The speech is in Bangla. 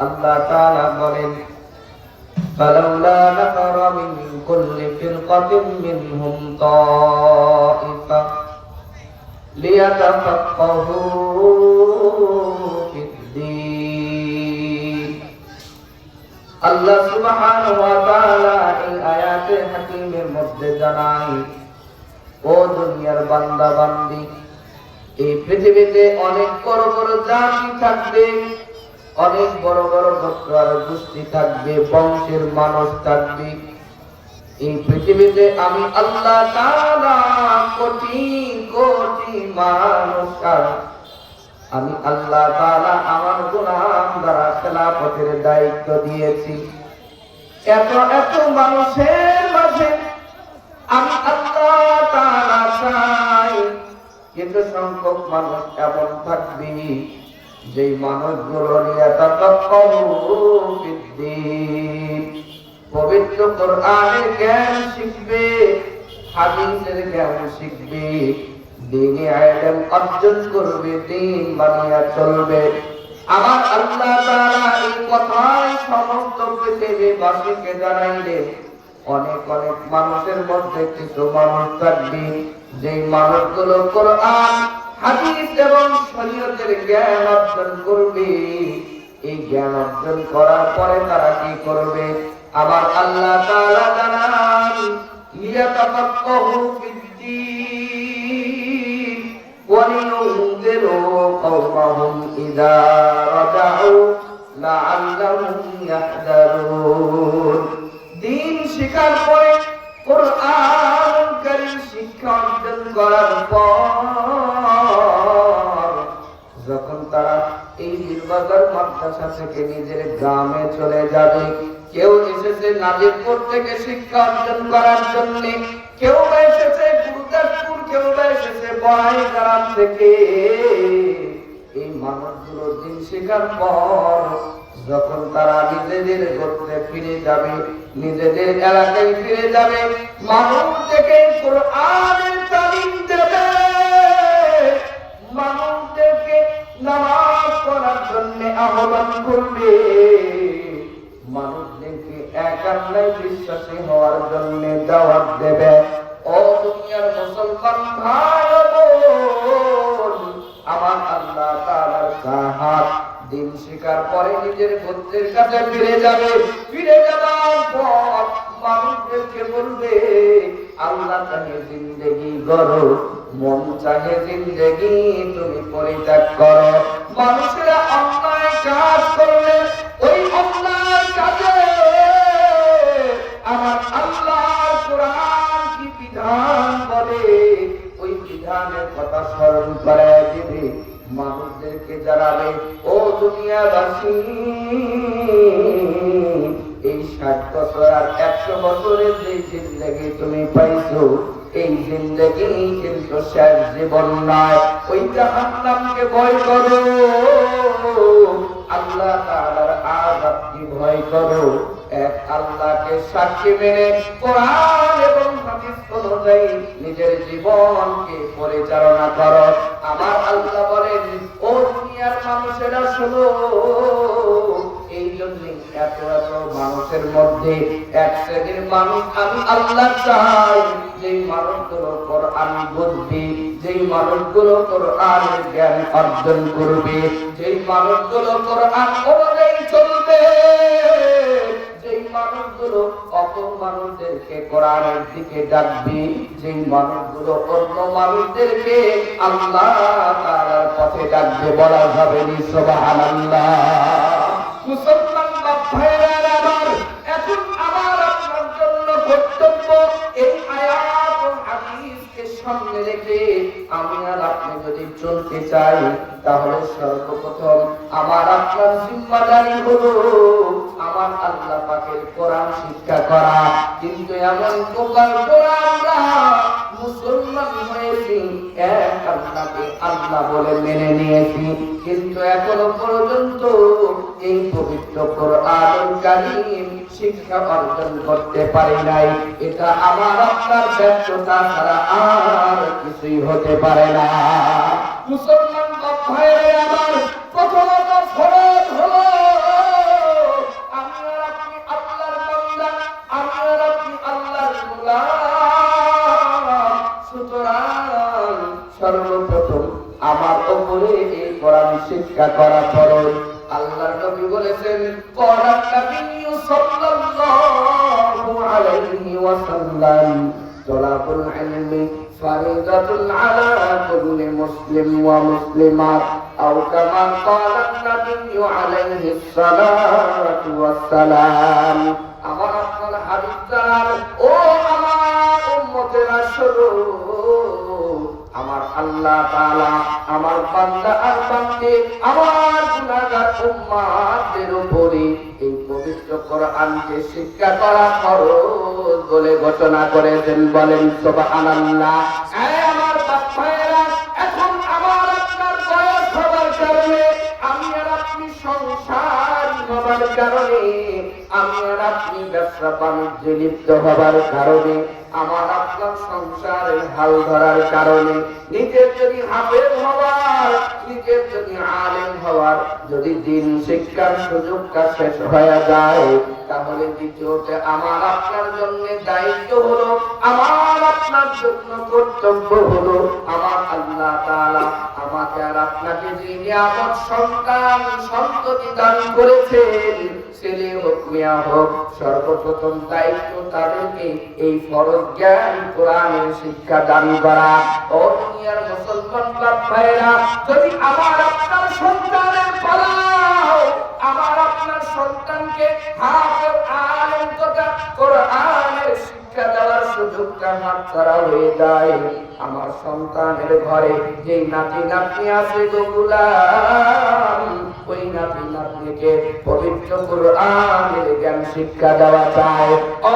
আল্লাহ তাআলা বলেন فلولا نفر من كل فرقة منهم طائفة ليتفقهوا في الدين আল্লাহ সুবহানাহু ওয়া তাআলা এই আয়াতে হাকিমের মধ্যে জানায় ও দুনিয়ার বান্দা বান্দি এই পৃথিবীতে অনেক বড় বড় জাতি থাকবে অনেক বড় বড় গোত্র আর গোষ্ঠী থাকবে, বংশের মানুষ থাকবে। এই পৃথিবীতে আমি আল্লাহ কোটি কোটি মানুষ আমি আল্লাহ তাআলা আমার গোলাম দ্বারা খেলাফতের দায়িত্ব দিয়েছি। এত এত মানুষের মাঝে আমি আল্লাহ তাআলা চাই, কিন্তু সংখ্যক মানুষ এমন থাকবে যে মানুষগুলো পবিত্র কোরআনের জ্ঞান শিখবে, হাদিসের জ্ঞান শিখবে, দিনে আইলেম অর্জন করবে, দিন বানিয়া চলবে। আমার আল্লাহ তাআলা এই কথাই সমস্ত পৃথিবীবাসীকে জানাইলেন অনেক অনেক মানুষের মধ্যে কিছু মানুষ থাকবে। যে মানুষগুলো কোরআন হাদিস এবং শরীয়তের জ্ঞান অর্জন করবে। এই জ্ঞান অর্জন করার পরে তারা কি করবে? আবার আল্লাহ তাআলা জানান কওমাহুম রাজাউ লাআল্লাহুম ইয়াহদারুন দিন শিকার করে কোরআন কারীম শিক্ষা অর্জন করার পর নির্বাচন মাদ্রাসা থেকে নিজের গ্রামে চলে যাবে। কেউ এসেছে নাজিরপুর থেকে শিক্ষা অর্জন করার জন্য। কেউ বা এসেছে গুরুদাসপুর, কেউ বা এসেছে বড়াই গ্রাম থেকে। এই মানুষগুলো দিন শেখার পর যখন তারা নিজেদের গোত্রে ফিরে যাবে, নিজেদের এলাকায় ফিরে যাবে, মানুষ থেকে কোরআনের আহ্বান করবে। মানুষদেরকে এক আল্লাহ বিশ্বাসী হওয়ার জন্য দাওয়াত দেবে। ও দুনিয়ার মুসলমান ভাই আমার আল্লাহ তাআলার কাহাত দিন শিকার পরে নিজের গোত্রের কাছে ফিরে যাবে। ফিরে যাবার পর মানুষদেরকে বলবে, আল্লাহ চাহে জিন্দেগি গরো মন চাহে জিন্দেগি তুমি পরিত্যাগ করো। মানুষেরা কাজ করলে ওই অন্যায় কাজে আমার আল্লাহর কোরআন কি বিধান বলে? ওই বিধানের কথা স্মরণ করে দিবে মানুষদেরকে জানাবে, ও দুনিয়াবাসী, এই ষাট বছর আর একশো বছরের যে জিন্দগি তুমি পাইছো, এই জিন্দগি কিন্তু শেষ জীবন নয়। ওই জাহান্নামকে ভয় করো। আল্লাহ তাআলার আযাবকে ভয় করো? এক আল্লাহকে সাক্ষী মেনে কোরআন এবং হাদিস অনুযায়ী নিজের জীবনকে পরিচালনা করো। আমার আল্লাহ বলেন, ও দুনিয়ার মানুষেরা, শোনো মানুষের মধ্যে এক শ্রেণির মানুষ আমি আল্লাহ চাই। যেই মানুষগুলো বুঝবে, যেই মানুষগুলো জ্ঞান অর্জন করবে, যেই মানুষগুলো চলবে মানুষগুলো অপর মানুষদেরকে কোরআনের দিকে মানুষগুলো অন্য মানুষদেরকে আল্লাহ তাআলার পথে ডাকবে বলা যাবে নি সামনে রেখে আমি আর আপনি যদি চলতে চাই, তাহলে সর্বপ্রথম আমার আপনার জিম্মাদারি হলো আমার আল্লাহ পাকের কোরআন শিক্ষা করা। কিন্তু এমন প্রকার আমরা মুসলমান হয়েছি, এক আল্লাহকে আল্লাহ বলে মেনে নিয়েছি। কিন্তু এখনও পর্যন্ত এই পবিত্র কোরআন শিক্ষা অর্জন করতে পারি নাই। এটা আমার আপনার ব্যর্থতা ছাড়া আর কিছুই হতে পারে না। মুসলমান আমার প্রথমত সর্বপ্রথম আমার ওপরে এই কোরআন শিক্ষা করা ফরজ। আল্লাহর নবী বলেছেন করান নবী সাল্লাল্লাহু আলাইহি ওয়াসাল্লাম তলাবুল ইলমি ফারিদাতুন আলা কুল্লি মুসলিম ওয়া মুসলিমাত, আও কামা ক্বালা নবী আলাইহি সালাতু ওয়াসসালাম। আমার আপনার হাবিব ও আমার উম্মতেরা শোনো আমার আল্লাহ তাআলা আমার বান্দা আর বান্দে, আমার গুনাহগার উম্মাতের উপরে এই পবিত্র কোরআনকে শিক্ষা করা ফরজ বলে ঘোষণা করেছেন। বলেন, সুবহানাল্লাহ। এই আমার বাপ ভাইয়েরা, এখন আমার আপনার বয়স হবার কারণে, আমি আর আপনি সংসার হবার কারণে, আমি আর আপনি ব্যবসা বাণিজ্যে লিপ্ত হবার কারণে, আমার সংসারের হাল ধরার কারণে, নিজের যদি হাফেজ হওয়ার, নিজের যদি আলেম হওয়ার, যদি দিন শিক্ষার শেষ হয়ে যায়, তাহলে দ্বিতীয়তে আমার আপনার জন্য দায়িত্ব হলো, আমার আপনার জন্য কর্তব্য হলো, আমার আল্লাহ আমাকে আর আপনাকে যে নিয়ামত সন্তান, সন্ততি দান করেছেন ছেলে হোক মেয়া হোক, সর্বপ্রথম দায়িত্ব তাদেরকে এই ফরজ জ্ঞান, কোরআনের শিক্ষা দান করা। ও দুনিয়ার মুসলমান ক্লাব ভাইরা যদি আমার আপনার সন্তানের পালাও আমার আপনার সন্তানকে হাফেজ আলেম তথা কোরআনের শিক্ষা দেওয়ার সুযোগটা হাতছাড়া হয়ে যায়। আমার সন্তানের ঘরে যে নাতি নাতনি আছে গোগুলাম ওই নাতি নাতনিকে পবিত্র কোরআনের জ্ঞান শিক্ষা দেওয়া চায় ও